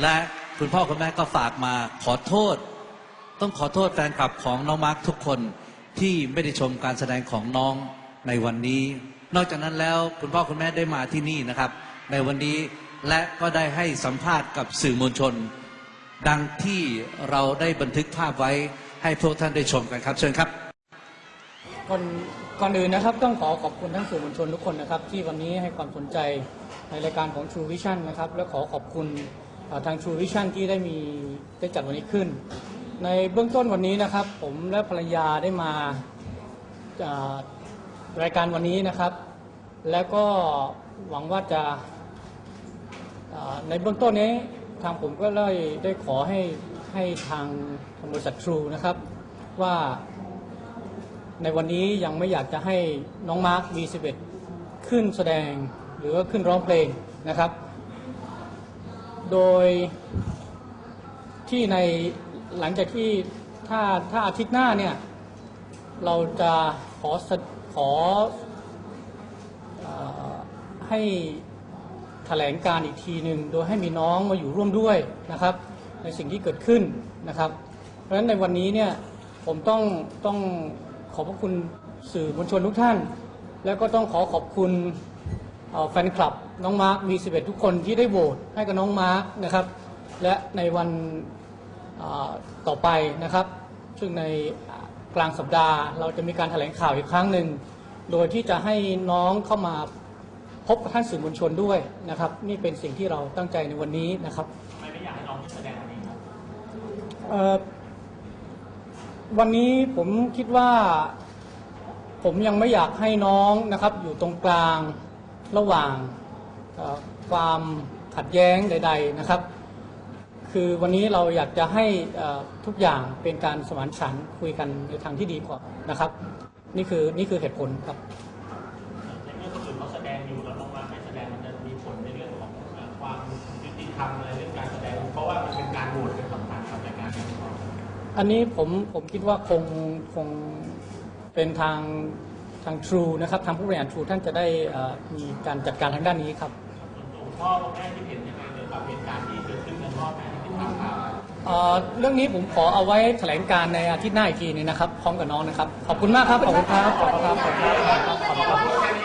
และคุณพ่อคุณแม่ก็ฝากมาขอโทษ ต้องขอโทษแฟนคลับของน้องมาร์คทุกคนที่ไม่ได้ชมการแสดงของน้องในวันนี้ นอกจากนั้นแล้วคุณพ่อคุณแม่ได้มาที่นี่นะครับ ในวันนี้และก็ได้ให้สัมภาษณ์กับสื่อมวลชน ดังที่เราได้บันทึกภาพไว้ให้พวกท่านได้ชมกันครับเชิญครับ ก่อนก่อนอื่นนะครับต้องขอขอบคุณทั้งสื่อมวลชนทุกคนนะครับ ที่วันนี้ให้ความสนใจในรายการของ True Vision นะครับและขอขอบคุณ ทาง True Vision ที่ได้มีได้จัดวันนี้ขึ้น ในเบื้องต้นวันนี้นะครับ ผมและภรรยาได้มารายการวันนี้นะครับ แล้วก็หวังว่าจะในเบื้องต้นนี้ทางผมก็เลยได้ขอให้ให้ทางทางบริษัท True นะครับ ว่าในวันนี้ยังไม่อยากจะให้น้องมาร์ค V11 ขึ้นแสดงหรือว่าขึ้นร้องเพลงนะครับ โดยที่ในหลังจากที่ถ้าถ้าอาทิตย์หน้าเนี่ย เราจะขอขออให้แถลงการอีกทีหนึ่งโดยให้มีน้องมาอยู่ร่วมด้วยนะครับ ในสิ่งที่เกิดขึ้นนะครับ เพราะฉะนั้นในวันนี้เนี่ยผมต้องต้องขอบพระคุณสื่อมวลชนทุกท่าน แล้วก็ต้องขอขอบคุณ แฟนคลับน้องมาร์คมี 11 ทุกคนที่ได้โหวตให้กับน้องมาร์คนะครับ และในวันเอ่อต่อไปนะครับ ซึ่งในกลางสัปดาห์ เราจะมีการแถลงข่าวอีกครั้งหนึ่ง โดยที่จะให้น้องเข้ามาพบกับท่านสื่อมวลชนด้วยนะครับ นี่เป็นสิ่งที่เราตั้งใจในวันนี้นะครับไม่ไม่อยากให้น้องแสดงวันนี้ครับเอ่อวันนี้ผมคิดว่าผมยังไม่อยากให้น้องนะครับอยู่ตรงกลาง ระหว่างความขัดแย้งใด ๆนะครับ คือวันนี้เราอยากจะให้ทุกอย่างเป็นการสมานฉันท์คุยกันในทางที่ดีกว่านะครับ นี่คือนี่คือเหตุผลครับในเมื่อคนอื่นเขาแสดงอยู่แล้วน้องมาไม่แสดงมันจะมีผลในเรื่องของความยุติธรรมอะไรเรื่องการแสดง เพราะว่ามันเป็นการโหวตเป็นสำคัญกับรายการนี้ครับอันนี้ผมผมคิดว่าคงคงเป็นทาง ทาง True นะครับทางผู้บริหาร True ท่านจะได้เอ่อมีการจัดการทางด้านนี้ครับส่วนตัวพ่อแม่ที่เห็นยังไงเกี่ยวกับเหตุการณ์ที่เกิดขึ้นกับพ่อแม่ที่ติดตามข่าวเอ่อเรื่องนี้ผมขอเอาไว้แถลงการในอาทิตย์หน้าอีกทีนึงนะครับ พร้อมกับน้องนะครับ ขอบคุณมากครับ ขอบคุณครับ ขอบคุณครับ ขอบคุณครับ